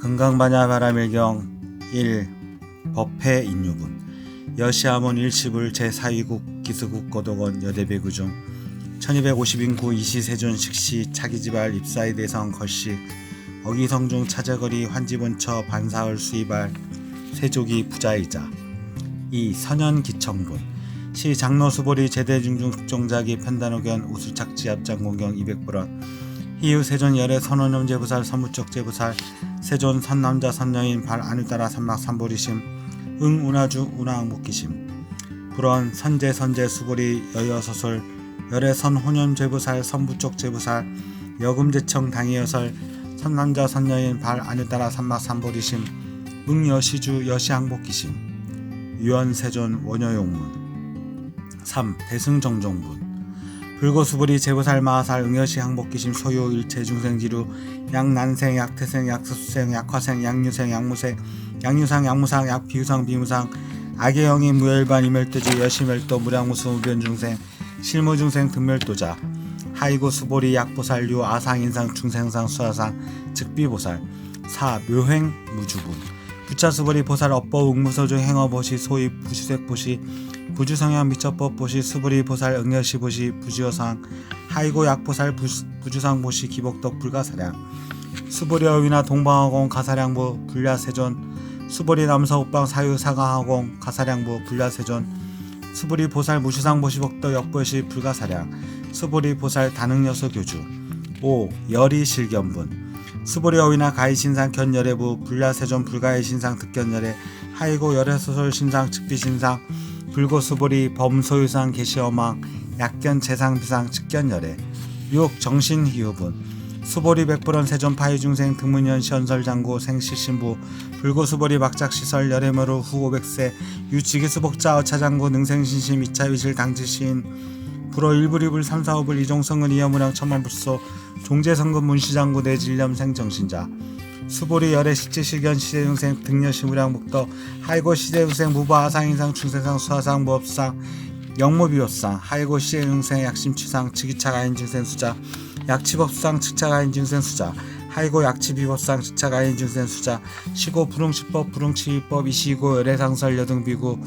금강반야 바라밀경 1 법회 인유분 여시아몬 일시불 제4위국 기수국 거독원 여대배구 중 1250인구 이시세존 식시 차기지발 입사의 대성 걸씨 어기성중 차저거리 환지본처 반사을 수입할 세족이 부자이자 이 선현기청분 시 장로수보리 제대중중 숙종자기 편단호견 우수착지 앞장공경 200불원 희유 세존 열애 선원염 제부살 선무적 제부살 세존 선남자 선여인 발 안유 따라 삼막 삼보리심 응 운하주 운하항복기심. 불원 선제 선제 수보리 여여서설 열애 선혼염 제부살 선부쪽 제부살 여금제청 당이여설 선남자 선여인 발 안유 따라 삼막 삼보리심 응 여시주 여시항복기심. 유연 세존 원여용문. 3. 대승정정분 불고수불이 제부살 마하살 응여시 항복기심 소요 일체 중생지루 양난생 약태생 약수생 약화생 양유생 양무생 양유상 양무상 약비유상 비무상 악의 영이 무열반 이멸도지 여시멸도 무량무수 무변중생 실무중생 등멸도자 하이고 수보리 약보살류 아상인상 중생상 수하상 즉비보살 사 묘행 무주분 부차수보리 보살 업보 응무소중 행어보시 소위 부주색보시 부주성형 미처법 보시 수부리 보살 응여시 보시 부지어상 하이고 약보살 부, 부주상 보시 기복덕 불가사량 수보리 어위나 동방화공 가사량부 불야세존 수보리 남서옥방 사유 사가화공 가사량부 불야세존 수보리 보살 무주상 보시 복덕 역보시 불가사량 수보리 보살 다능여소 교주 5. 열이 실견분 수보리 어위나 가이신상 견열애부 불야세존 불가의 신상 득견열애 하이고 열애소설 신상 즉비신상 불고수보리 범소유상 계시어망 약견 재상비상 측견열애 6. 정신희우분 수보리 백불원 세존 파이중생 등문연 시연설장구 생시신부 불고수보리 막작시설 열애머루 후 500세 유지기수복자 어차장구 능생신심 2차 위실 당지시인 불어 일불이불 삼사오불 이종성은 이여무량 천만불소 종재성금 문시장구 내질념 생 정신자. 수보리 열애 식지 실견 시대중생 등려시무량복덕 하이고 시대중생 무바 아상인상 중세상 수하상 무업상 영모비업상 하이고 시대중생 약심취상 즉위차 가인중생 수자 약치법상 측차 가인중생 수자 하이고 약치비법상 측차 가인중생 수자 시고 불응치법 불응치법 이시고 열애상설 여등비구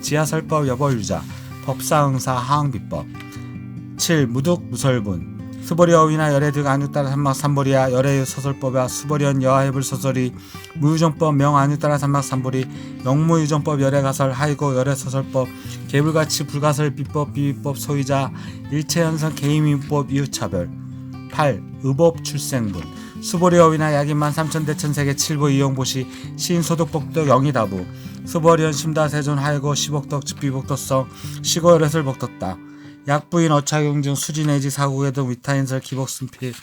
지하설법 여벌유자 법사응사 하항비법 7. 무득 무설분 수보리 어위나 열애득 안유 따라 삼막 삼보리야 열애 소설법야 수보리언 여하해불 소설이 무유정법 명 안유 따라 삼막 삼보리 영무유정법 열애 가설 하이고 열애 소설법 개불가치 불가설 비법 비비법 소유자 일체현상 개임인법 이웃차별 8. 의법 출생분 수보리 어위나 약인만 삼천대천세계 칠보 이용보시 시인소득복덕 영이다부 수보리언 심다세존 하이고 시복덕 즉비복덕성 시고열애설 복덕다 약부인 어차경증 수지 내지 사국에도 위타인설 기복순필.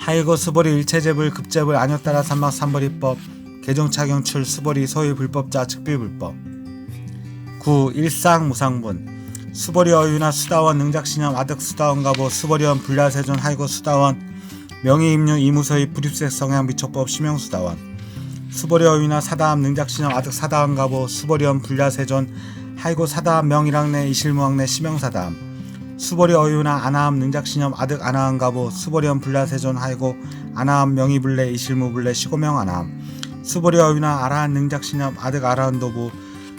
하이고 수보리 일체제불 급제불 안여따라 삼막 삼벌이법. 개종차경출 수보리 소위 불법자 즉비불법. 9. 일상무상분. 수보리 어유나 수다원 능작신념 아득 수다원가보 수보리원 불야세존 하이고 수다원. 명의임류 이무서의 불입색 성향 미촉법 심형수다원. 수보리 어유나 사다함 능작신념 아득 사다원가보 수보리원 불야세존 하이고 사다함 명일학내 이실무학내 심형사다함. 수보리 어유나 아나함 능작신념 아득 아나함 가보 수보리원 불야세존 하이고 아나함 명의불레 이실무불레 시고명 아나함. 수보리 어유나 아라한 능작신념 아득 아라한 도부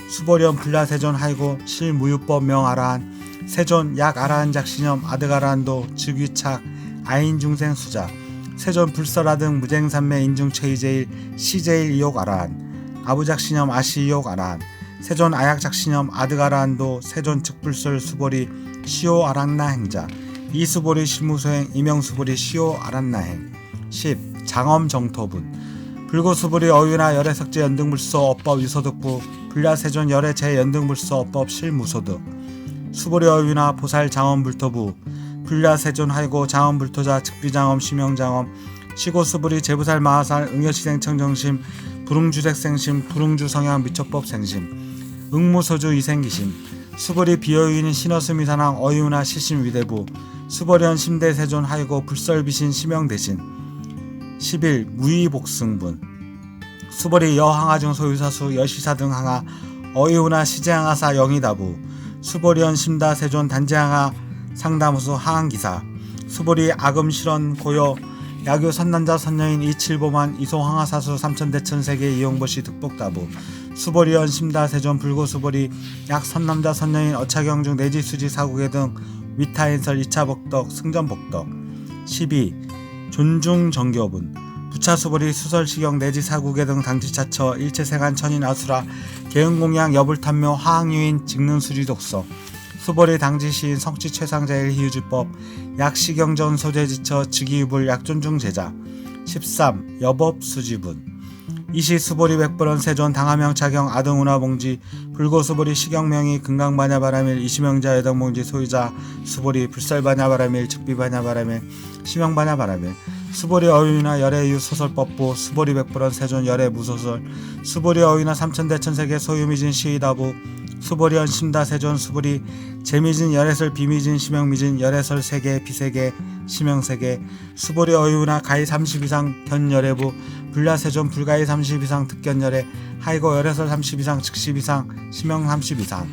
수보리원 불야세존 하이고 실무유법 명 아라한 세존 약 아라한 작신념 아득 아라한도 즉위착 아인 중생 수자 세존 불설아 등 무쟁산매 인중체이제일 시제일 이옥 아라한 아부작신념 아시이옥 아라한 세존 아약작신념 아드가라한도 세존 측불설 수보리 시오 아란나 행자 이수보리 실무소행 이명수보리 시오 아란나행 10. 장엄 정토분 불고수보리 어유나 열애석제 연등불소 업법 유소득부 불야세존 열애제 연등불소 업법 실무소득 수보리 어유나 보살 장엄불토부 불야세존 하이고 장엄불토자 즉비장엄 심형장엄 시고수보리 제부살 마하살 응여시생 청정심 불응주색생심 불응주 성향 미처법 생심 응무소주 이생기심 수거리 비어유인 신어스미사랑 어유나 시심 위대부 수거련 심대 세존 하이고 불설비신 심영 대신 11. 무의복승분 수거리 여항아중 소유사수 여시사 등 항아 어유나 시제항아사 영이다부 수보리언 심다 세존 단지항아 상담수 하항기사 수보리 아금실원 고여 야교 선남자 선녀인 이칠보만 이소항하사수 삼천대천세계 이용보시 득복다부 수보리 연 심다 세존 불고 수보리 약 선남자 선녀인 어차경 중 내지 수지 사국의 등 위타인설 2차 복덕 승전 복덕. 12. 존중 정교분. 부차 수보리 수설 시경 내지 사국의 등 당지차처 일체세간 천인 아수라 개응공양 여불탄묘 하항유인 직능 수리 독서. 수보리 당지시인 성취 최상자일 희유주법 약시경전 소재지처 즉위유불 약존중 제자. 13. 여법 수지분 이시 수보리 백불원 세존 당하명 차경 아등운하 봉지 불고 수보리 시경명이 금강바냐 바라밀 이시명자 여당 봉지 소유자 수보리 바라밀 즉비바냐 바라밀 시명바냐 바라밀 수보리 어휘나 열애유 소설법부 수보리 백불원 세존 열애 무소설 수보리 어휘나 삼천대천세계 소유미진 시의다부 수보리언 심다 세존 수보리 재미진 열애설 비미진 심영미진 열애설 세계 비세계 심영세계 수보리 어유나 가히 30 이상 견열애부 불야 세존 불가히 30 이상 특견열애 하이고 열애설 30 이상 즉십 이상 심영 30 이상.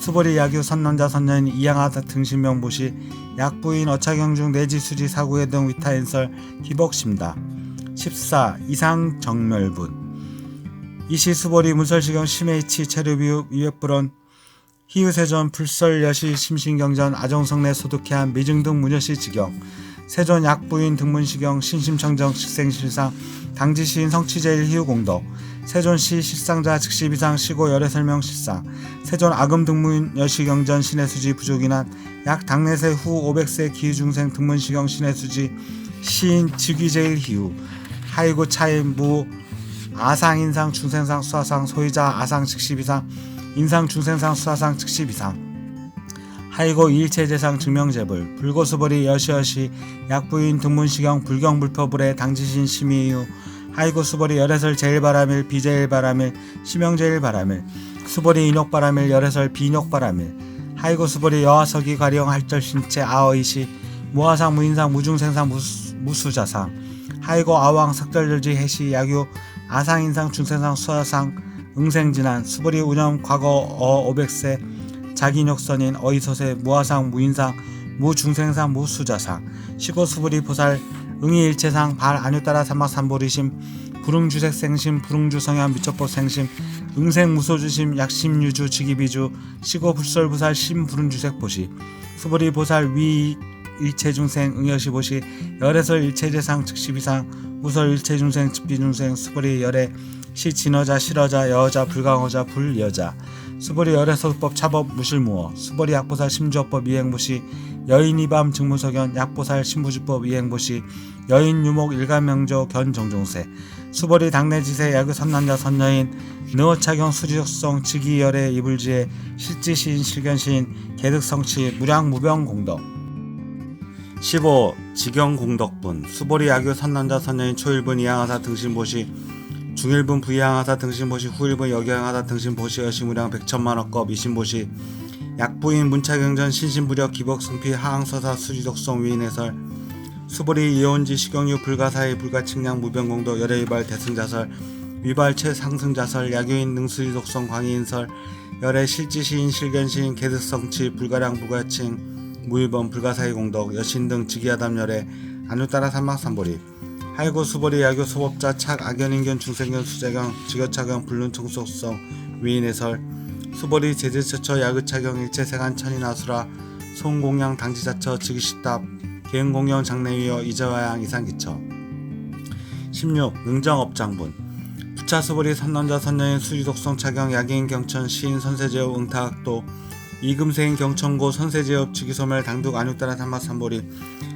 수보리 야규 선남자 선녀인 이양하다 등신명보시 약부인 어차경 중 내지 수지 사구의 등 위타인설 기복심다. 14 이상 정멸분 이시 수보리 문설시경 심해이치 체류비우 위협불원 희유세전 불설 여시 심신경전 아정성내 소득해한 미증등 무녀시 지경 세전 약부인 등문시경 신심청정 식생실상 당지시인 성취제일 희유공덕 세존시 실상자 즉시비상 시고 열애설명 실상 세존 아금 등문 여시경전 신의수지 부족인한 약 당내세 후 500세 기후중생 등문시경 신의수지 시인 즉위제일 희유 하이고 차인 무 아상 인상 중생상 수화상 소유자 아상 즉시비상 인상 중생상 수화상 즉시비상. 하이고 일체재상 증명재불. 불고수벌이 여시여시 약부인 등문시경 불경불표불의 당지신 심의유. 하이고 수벌이 열애설 제일바람일 비제일바람일 심영제일바람일 수벌이 인욕바람일 열애설 비인욕바람일 하이고 수벌이 여하석이 가령 할절신체 아어이시 무화상 무인상 무중생상 무수, 무수자상. 하이고 아왕 석절절지 해시 야규 아상인상 중생상 수화상 응생진한 수벌이 운영 과거 어 500세 자기력선인 어이소세 무화상 무인상 무중생상 무수자상 시고수불이 보살 응이일체상 발 안유따라 삼막삼보리심 불응주색생심 불응주성향 미척법 생심 응생무소주심 약심유주 직이비주 시고불설부살 심불응주색보시 수불이 보살 위 일체중생 응여시보시 열애설 일체재상 즉시비상 우설 일체 중생 집비중생 수불이 열애 시 진어자 실어자 여자 불강어자 불여자. 수보리 열애서법 차법 무실무어. 수보리 약보살 심주어법 이행보시 여인이밤 증무석연 약보살 신부주법 이행보시 여인 유목 일간명조 견정종세. 수보리 당내지세 야그 선남자 선녀인 느어차경 수지적성 직이열애 이불지에 실지시인 실견시인 개득성치 무량무병공덕 15. 직영공덕분 수보리 야교 선남자 선녀인 초일분 이양하사 등신보시 중일분 부양하사 등신보시 후일분 여경하사 등신보시 여시무량 백천만원급 이신보시 약부인 문차경전 신신부력 기복승피 하항서사 수지독성 위인해설 수보리 이온지 식용유 불가사의 불가측량 무병공도 열애위발 대승자설 위발 최상승자설 야교인 능수지독성 광희인설 열애 실지시인 실견시인 개득성치 불가량 부가칭 무일번 불가사의 공덕 여신 등 직이하담 열애 안우따라 삼막삼보리 할고 수보리 야교 소법자 착 악연인견 중생견 수재경 직여차경 불륜청속성 위인해설 수보리 제재처처 야그차경 일체세간 천인아수라 송공양 당지자처 즉위식답 개응공영 장내위어 이자와양 이상기처 16. 능정업장분 부차 수보리 선남자 선녀인 수지독성 차경 야기인 경천 시인 선세제업 응타학도 이금세인 경천고 선세제업 직위소멸 당독 안육따라 삼마삼보리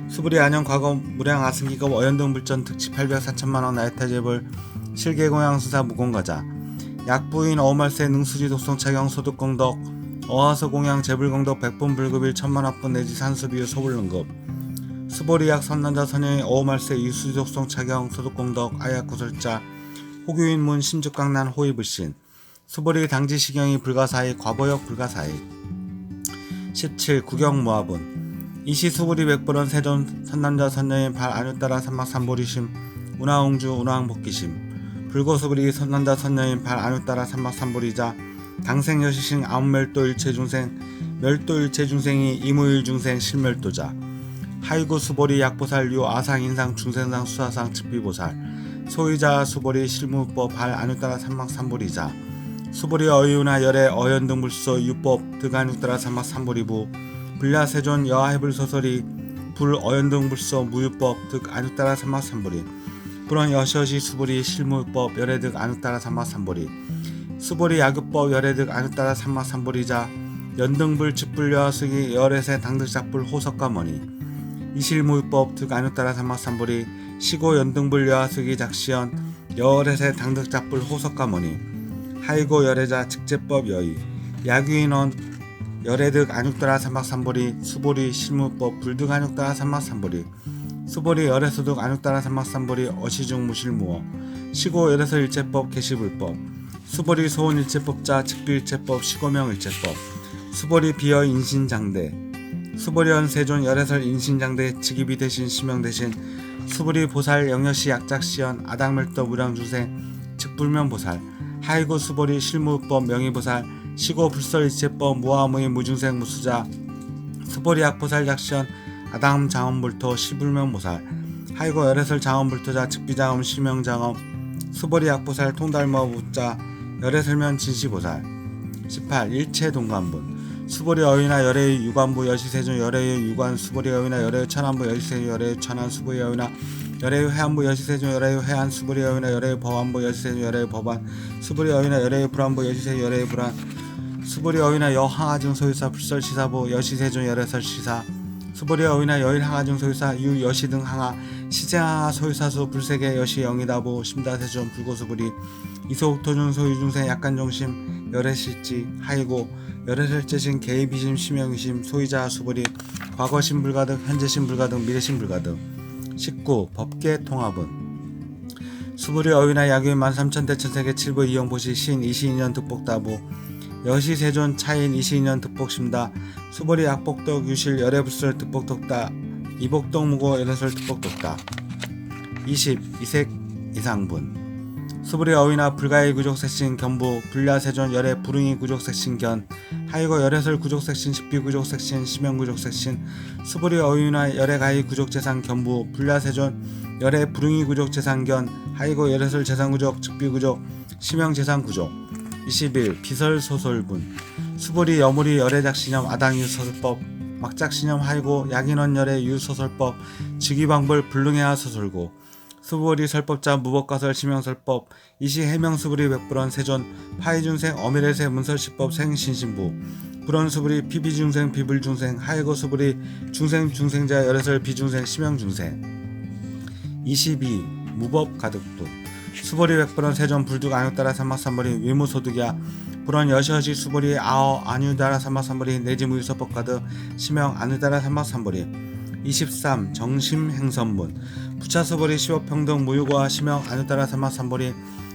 수불이 안녕 과거 무량 아승기급 어연등 불전 특치 800 4천만원 나이타제벌 실개공양 수사 무공가자. 약부인 어말세 능수지 독성 차경 소득 공덕 어하서 공양 재불 공덕 백분 불급일 천만 합분 내지 산수비유 소불능급. 수보리약 선남자 선녀의 어말세 이수지 독성 차경 소득 공덕 아약 구설자 호교인문 신죽강난 호위불신. 수보리 당지 시경이 불가사의 과보역 불가사의 17 구경모합은 이시수부리 백불원 세존 선남자 선녀인 발 안유따라 삼막삼보리심 운하옹주 운하항복기심. 불고수부리 선남자 선녀인 발 안유따라 삼막삼보리자 당생여시신 아홉멸도 일체중생 멸도 일체중생이 이무일중생 실멸도자. 하이구 수보리 약보살 유 아상 인상 중생상 수사상 즉비보살. 소유자 수보리 실무법 발 안유따라 삼막 삼보리자 수보리 어유나 열애 어연등 불소 유법 득안유따라 삼막 삼보리부 불야세존 여하해불 소설이 불 어연등 불소 무유법 득 안유따라 삼막 삼보리 불원 여시여시 수보리 실무법 열애득 안유따라 삼막 삼보리 수보리 야급법 열애득 안유따라 삼막 삼보리자 연등불 측불여 수기 열애세 당득작불 호석과 머니 이실무법 득 안유따라 삼막 삼보리 시고 연등불 여하수기 작시연 열애세 당득작불 호석과 머니 하이고 열애자 직제법 여의 야규인원 열애득 안육따라 삼막 삼보리 수보리 실무법 불득 안육따라 삼막 삼보리 수보리 열애소득 안육따라 삼막 삼보리 어시중 무실무어 시고 열애서 일제법 개시불법 수보리 소원 일제법자 직비일제법 시고명 일제법 수보리 비어 인신장대 수보리원 세존 열애설 인신장대 직입이 대신 시명 대신 수보리 보살 영여시 약작시연 아당멸도 무량주생 즉불면보살 하이고 수보리 실무법 명의보살 시고 불설일체법 무아무의 무중생 무수자 수보리 약보살 약시연 아담 장엄불토 시불면보살 하이고 열애설 장엄불토자 즉비장엄 시명장엄 수보리 약보살 통달머 부자 열애설면 진시보살 18. 일체 동관분 수보리 어휘나 열애의 유관부 여시세존 열애의 유관 수보리 어휘나 열애의 천안부 여시세존 열애의 천안 수보리 어휘나 열애의 해안부 여시세존 열애의 해안 수보리 어휘나 열애의 법안부 여시세존 열애의 법안 수보리 어휘나 열애의 불안부 여시세존 열애의 불안 수보리 어휘나 여항아증 소유사 불설시사부 여시세존 열애설 시사 수보리 어휘나 여일 항아증 소유사 유 여시 등 항아 시제항아 소유사수 불세계 여시 영이다부 심다세존 불고수부리 이소옥 토중 소유중생 약간정심 열애실지 하이고 열애설제신 개입이심 심영이심 소유자 수보리 과거신 불가득 현재신 불가득 미래신 불가득 19. 법계 통합은 수부리 어휘나 야규인 13,000대 천세계 7부 이영보시 신 22년 득복다부 여시 세존 차인 22년 득복심다 수보리 약복덕 유실 열애불설 득복덕다 이복덕 무고 열애설 득복덕다 20. 이색 이상분 수부리 어휘나 불가의 구족색신 견부 불야세존 열애 불응이 구족색신 견 하이거 열애설 구족색신 식비 구족색신 심형 구족색신 수부리 어휘나 열애가의 구족 재산 견부 불야세존 열애 불응이 구족 재산 견 하이거 열애설 재산 구족 즉비 구족 심형 재산 구족 21. 비설 소설분 수보리 여물이 열애작신염 아당유 소설법 막작신염 하이고 약인원 열애 유소설법 직위방불 불능해하 소설고 수보리 설법자 무법가설 심형설법 이시 해명 수보리 백불원 세존 파이중생 어미레세 문설시법 생신신부 불원 수보리 피비중생 비불중생 하이고 수보리 중생 중생자 열애설 비중생 심형중생 22. 무법 가득분 수보리 백불원 세존 불둑 안유따라 삼막삼보리 위무소득이야. 불원 여시여시 수보리 아어 안유따라 삼막삼보리 내지무유서법 가득 심형 안유따라 삼막삼보리 23. 정심행선분 부차서벌이 시업평등 무효과 심형 안유따라 삼막삼보리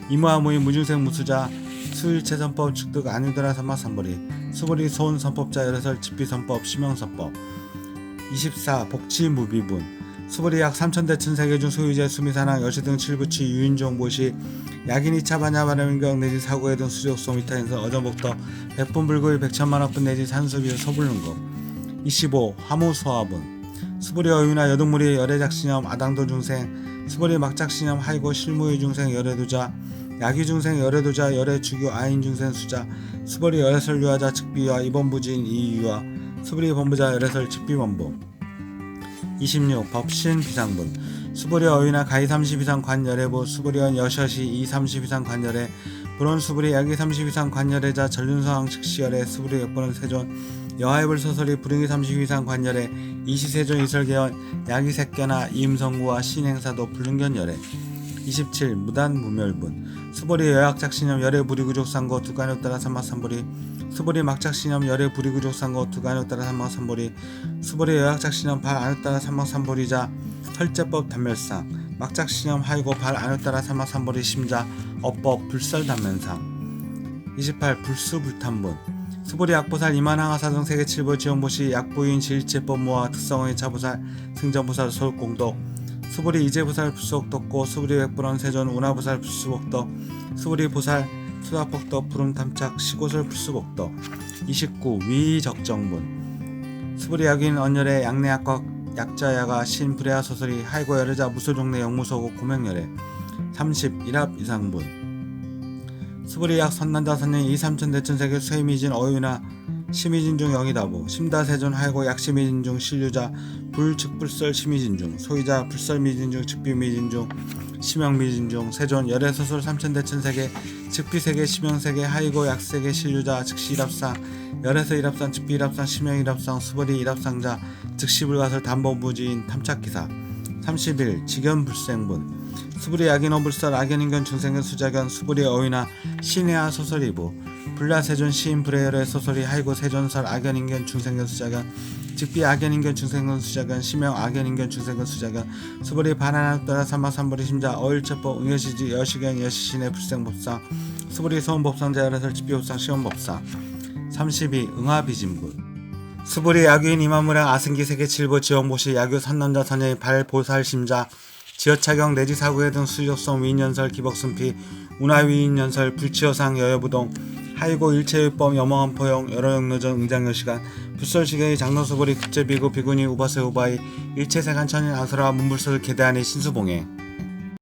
이무아무이 무중생 무수자 수일체선법 축득 안유따라 삼막삼보리 수보리 소원선법자 열애설 집비선법 심형선법 24. 복지무비분 수보리 약 3천대 천세계중 소유재 수미산항 여시 등 칠부치 유인종 보시 약인이 차바냐 바람인경 내지 사고에 등 수족소 미타인서 어전복덕 백분불구의 백천만원분 내지 산수비 소불능금 25. 화무소화분 수보리 어유나 여등물이 열애작신염 아당도 중생. 수보리 막작신염 하이고 실무의 중생 열애도자. 야기 중생 열애도자 열애주교 아인 중생 수자. 수보리 열애설 유하자 측비와 이번부진 이유와 수보리 본부자 열애설 측비본부. 26. 법신 비상분. 수보리 어휘나 가히 30 이상 관열애부 수보리원 여셔시 2 30 이상 관열애. 불원 수보리 야기 30 이상 관열애자 전륜서항 즉시열애 수보리 역번은 세존 여하의불 소설이 불응이 30 이상 관열애 이시세존 이설개원 야기 색견아 이임성구와 신행사도 불능견열애. 27. 무단 무멸분. 수보리 여약작신염 열애 부리구족상고 두간역 따라 삼마삼보리. 수보리 막작신염 열애 부리구족상고 두간역 따라 삼마삼보리. 수보리 여약작신염 발 안역 따라 삼마삼보리자 설제법 단멸상. 막작신염 하이고 발 안역 따라 삼마삼보리 심자 어법 불설 단면상. 28. 불수불탄분 수보리 약보살 이만항하사정 세계 7보 지원보시 약부인 모아 특성의 차보살 승전보살 솔공덕. 수보리 이제보살 불수옥덕고 수보리 백불원 세존 운하보살 불수복덕. 수보리 보살 수다복덕 부름탐착 시고설 불수복덕. 29. 위적정분 수보리 약인 언열의 양내약과 약자야가 신 불야아 소설이 하이고 여르자 무소종내 영무소고 고명열애. 30 일합 이상분 수브리약 선난자 선녀 이삼천 대천세계 쇠미진 어유나 심의진 중 영이다보 심다세존 하이고 약심의진 중 신류자 불측불설 심의진 중 소유자 불설미진 중 즉비미진 중 심영미진 중 세존 열애소설 삼천대천세계 즉비세계 심영세계 하이고 약세계 신류자 즉시 일합사 열애서 일합상 즉비 일합상 심영 일합상 수벌이 일합상자 즉시 불가설 담보부지인 탐착기사 31 직연 불생분 수불이 약인어 불설 악연인견 중생견 수자견 수불이 어휘나 신해아 소설이부. 불라세존 시인 불회열의 소설이 하이고 세존설 악연인견 중생견 수자견 즉비 악연인견 중생견 수자견 심형 악연인견 중생견 수자견 수불이 바나나 따라 삼마삼불이 심자 어일체법 응여시지 여시견 여시신의 불생법상 수불이 소원법상 자 열애설 집비법상 시원법상 32 응화비진분 수불이 야규인 이마무랑 아승기 세계 칠보 지원보시 야규 선남자 선녀의 발 보살심자 지어차경 내지 사구회 등 수족성 위인연설 기복순피 운하위인연설 불치여상 여여부동 하이고 일체율법 염왕한 포용 여러영노전 응장여 시간 불설시계의 장로수불이 국제비구 비구니 우바세 우바이 일체세간 천인 아수라 문불설 계대안의 신수봉해